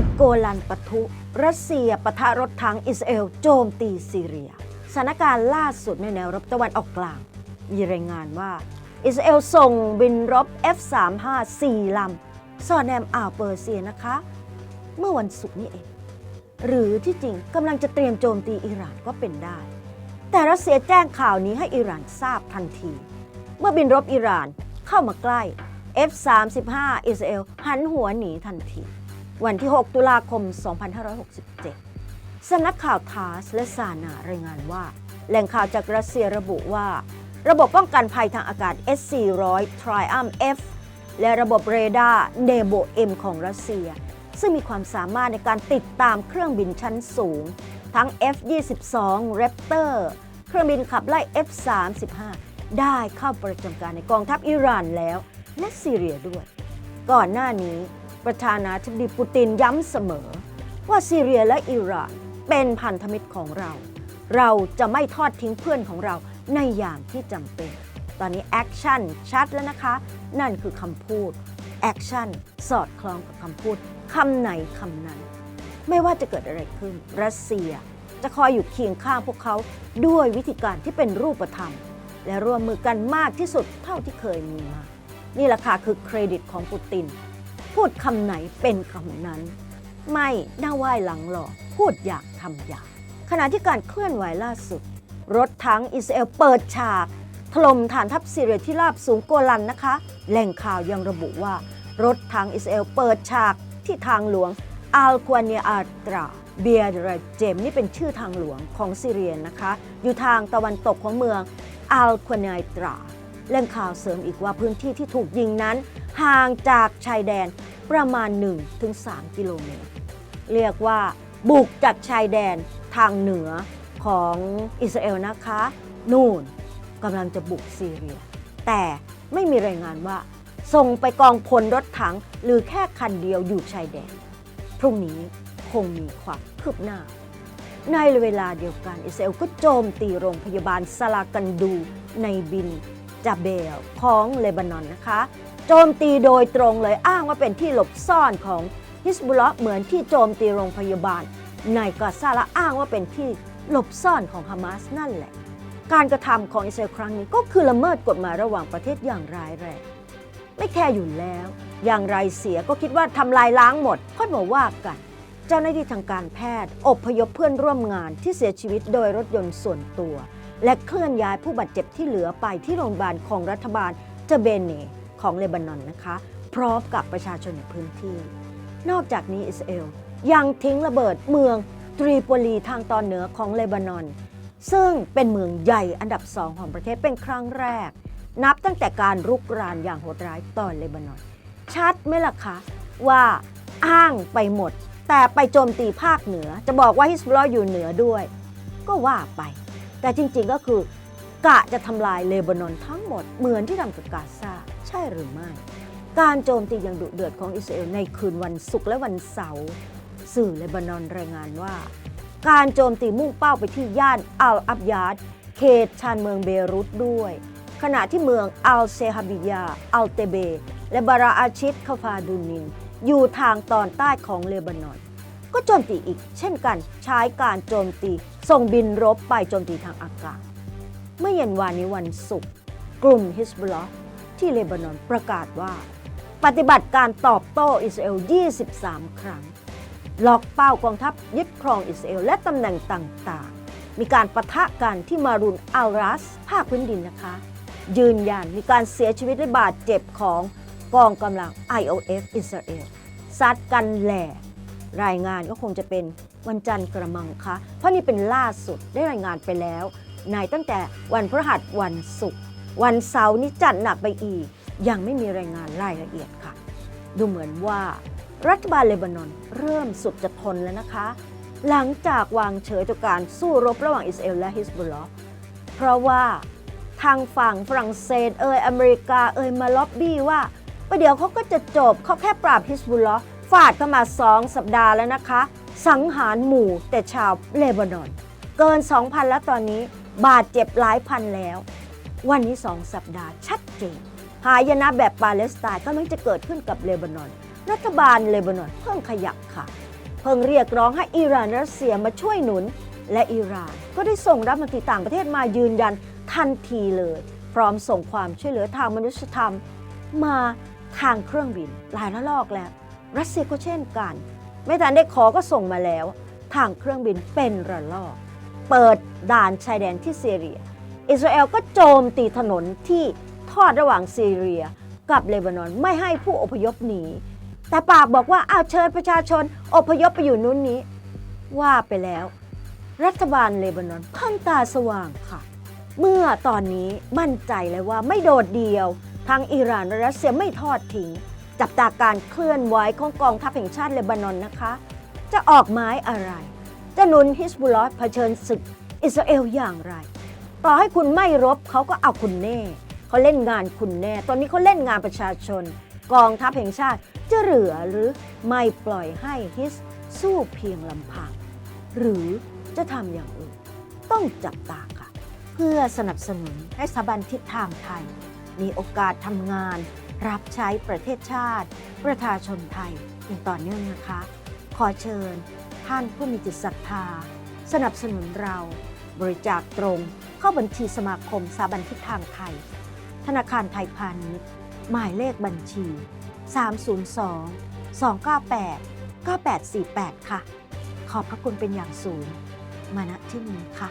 ศึกโกลันปะทุรัสเซียปะทะรถถังอิสราเอลโจมตีซีเรีย สถานการณ์ล่าสุดในแนวรบตะวันออกกลาง มีรายงานว่า อิสราเอลส่งบินรบ F-35 4ลำสอดแนมอ่าวเปอร์เซียนะคะ เมื่อวันศุกร์นี้เอง หรือที่จริงกำลังจะเตรียมโจมตีอิหร่านก็เป็นได้ แต่รัสเซียแจ้งข่าวนี้ให้อิหร่านทราบทันที เมื่อบินรบอิหร่านเข้ามาใกล้ F-35 อิสราเอลหันหัวหนีทันที วันที่ 6 ตุลาคม 2567 สำนักข่าวทาสและซานารายงานว่า แหล่งข่าวจากรัสเซียระบุว่า ระบบป้องกันภัยทางอากาศ S-400 Triumph F และระบบเรดาร์ Nebo M ของรัสเซีย ซึ่งมีความสามารถในการติดตามเครื่องบินชั้นสูง ทั้ง F-22 Raptor เครื่องบินขับไล่ F-35 ได้เข้าประจำการในกองทัพอิหร่านแล้ว และซีเรียด้วย ก่อนหน้านี้ ประธานาธิบดีปูตินย้ำเสมอ ว่าซีเรียและอิหร่านเป็นพันธมิตรของเรา เราจะไม่ทอดทิ้งเพื่อนของเราในยามที่จำเป็น ตอนนี้แอคชั่นชัดแล้วนะคะ นั่นคือคำพูดแอคชั่นสอดคล้องกับคำพูดคำไหนคำนั้น ไม่ว่าจะเกิดอะไรขึ้น รัสเซีย จะคอยอยู่เคียงข้างพวกเขาด้วยวิธีการที่เป็นรูปธรรม และร่วมมือกันมากที่สุดเท่าที่เคยมีมา นี่แหละค่ะคือเครดิตของปูติน พูดคำไหนเป็นคำนั้น ไม่หน้าไหว้หลังหลอกพูดอยากทำอยางขณะที่การเคลื่อนไหวล่าสุด รถถังอิสราเอลเปิดฉากถล่มฐานทัพซีเรียที่ราบสูงโกลันนะคะ แหล่งข่าวยังระบุว่า รถถังอิสราเอลเปิดฉากที่ทางหลวงอัลควาเนียอาตราเบียร์เรเจมนี่เป็นชื่อทางหลวงของซีเรียนะคะ อยู่ทางตะวันตกของเมืองอัลควาเนียตรา แหล่งข่าวเสริมอีกว่าพื้นที่ที่ถูกยิงนั้น ห่างจากชายแดนประมาณ 1-3 กิโลเมตร เรียกว่าบุกจากชายแดนทางเหนือของอิสราเอลนะคะ นู่นกำลังจะบุกซีเรีย แต่ไม่มีรายงานว่า ส่งไปกองพลรถถังหรือแค่คันเดียวอยู่ชายแดน พรุ่งนี้คงมีความคืบหน้า ในเวลาเดียวกันอิสราเอลก็โจมตีโรงพยาบาลซาลากันดูในบิน จาเบลของเลบานอนนะคะ โจมตีโดยตรงเลยอ้างว่าเป็นที่หลบซ่อนของฮิสบุลลอฮ์เหมือนที่โจมตีโรงพยาบาล ในกาซาและอ้างว่าเป็นที่หลบซ่อนของฮามาสนั่นแหละ การกระทำของอิสราเอลครั้งนี้ก็คือละเมิดกฎหมายระหว่างประเทศอย่างร้ายแรงไม่แค่อยู่แล้ว อย่างไรเสียก็คิดว่าทำลายล้างหมดค่อยมาว่ากัน เจ้าหน้าที่ทางการแพทย์อบพยพเพื่อนร่วมงานที่เสียชีวิตโดยรถยนต์ส่วนตัว และเคลื่อนย้ายผู้บาดเจ็บที่เหลือไปที่โรงพยาบาลของรัฐบาลเจเบเนของเลบานอนนะคะ พร้อมกับประชาชนในพื้นที่ นอกจากนี้อิสราเอลยังทิ้งระเบิดเมืองตรีโปลีทางตอนเหนือของเลบานอน ซึ่งเป็นเมืองใหญ่อันดับสองของประเทศเป็นครั้งแรก นับตั้งแต่การรุกรานอย่างโหดร้ายต่อเลบานอน ชัดไหมล่ะคะว่าอ้างไปหมด แต่ไปโจมตีภาคเหนือ จะบอกว่าฮิสบุลลอฮ์อยู่เหนือด้วย ก็ว่าไป แต่จริงๆก็คือกะจะทำลายเลบานอนทั้งหมดเหมือนที่ทำกับกาซาใช่หรือไม่ การโจมตีอย่างดุเดือดของอิสราเอลในคืนวันศุกร์และวันเสาร์สื่อเลบานอนรายงานว่า การโจมตีมุ่งเป้าไปที่ย่านอัลอับยาดเขตชานเมืองเบรุตด้วย ขณะที่เมืองอัลเซฮาบิยา อัลเตเบ และบาราอาชิดคาฟาดูนิน อยู่ทางตอนใต้ของเลบานอน ก็โจมตีอีก เช่นกันใช้การโจมตี ส่งบินรบไปโจมตีทางอากาศ เมื่อเย็นวานนี้วันศุกร์กลุ่มฮิสบุลลอฮ์ที่เลบานอนประกาศว่า ปฏิบัติการตอบโต้อิสราเอล 23 ครั้ง ล็อกเป้ากองทัพยึดครองอิสราเอลและตำแหน่งต่างๆ มีการประทะกันที่มารุนอัลรัส ภาคพื้นดินนะคะ ยืนยันมีการเสียชีวิตและบาดเจ็บของกองกำลัง IOF อิสราเอลซัดกันแหล่ รายงานก็คงจะเป็นวันจันทร์กระมังคะ เพราะนี่เป็นล่าสุดได้รายงานไปแล้ว ในตั้งแต่วันพฤหัสวันศุกร์วันเสาร์นี้จัดหนักไปอีก ยังไม่มีรายงานรายละเอียดค่ะ ดูเหมือนว่ารัฐบาลเลบานอนเริ่มสุดจะทนแล้วนะคะ หลังจากวางเฉยต่อการสู้รบระหว่างอิสราเอลและฮิสบุลลอเพราะว่าทางฝั่งฝรั่งเศสเอยอเมริกาเอยมาล็อบบี้ว่าประเดี๋ยวเขาก็จะจบเขาแค่ปราบฮิสบุลลอ ฟาดเข้ามา 2 สัปดาห์แล้วนะคะ สังหารหมู่แต่ชาวเลบานอน เกิน 2,000 แล้วตอนนี้บาดเจ็บหลายพันแล้ว วันนี้ 2 สัปดาห์ชัดเจนหายนะแบบปาเลสไตน์กำลังจะเกิดขึ้นกับเลบานอน รัฐบาลเลบานอนเพิ่งขยับค่ะ เพิ่งเรียกร้องให้อิหร่านและรัสเซียมาช่วยหนุน และอิหร่านก็ได้ส่งรัฐมนตรีต่างประเทศมายืนยันทันทีเลย พร้อมส่งความช่วยเหลือทางมนุษยธรรม มาทางเครื่องบินหลายระลอกแล้ว รัสเซียก็เช่นกัน ไม่ทันได้ขอก็ส่งมาแล้ว ทางเครื่องบินเป็นระลอก เปิดด่านชายแดนที่ซีเรีย อิสราเอลก็โจมตีถนนที่ทอดระหว่างซีเรียกับเลบานอนไม่ให้ผู้อพยพหนี แต่ปากบอกว่าอ้าวเชิญประชาชนอพยพไปอยู่นู้นนี้ ว่าไปแล้ว รัฐบาลเลบานอนเพิ่งตาสว่างค่ะ เมื่อตอนนี้มั่นใจเลยว่าไม่โดดเดียวทางอิหร่านและรัสเซียไม่ทอดทิ้ง จับตาการเคลื่อนไหวของกองทัพแห่งชาติเลบานอนนะคะ จะออกไม้อะไร จะหนุนฮิสบุลลอฮ์เผชิญศึกอิสราเอลอย่างไร ต่อให้คุณไม่รบเขาก็เอาคุณแน่เขาเล่นงานคุณแน่ ตอนนี้เขาเล่นงานประชาชน กองทัพแห่งชาติจะเหลือหรือไม่ปล่อยให้ฮิสสู้เพียงลำพัง หรือจะทำอย่างอื่น ต้องจับตาค่ะ เพื่อสนับสนุนให้สถาบันทิศทางไทย มีโอกาสทำงาน รับใช้ประเทศชาติ ประชาชนไทยอย่างต่อเนื่องนะคะ ขอเชิญท่านผู้มีจิตศรัทธา สนับสนุนเราบริจาคตรงเข้าบัญชีสมาคมสาบันทิศทางไทย ธนาคารไทยพาณิชย์ หมายเลขบัญชี 302 298 9848 ค่ะ ขอบพระคุณเป็นอย่างสูง มาณที่นี้ค่ะ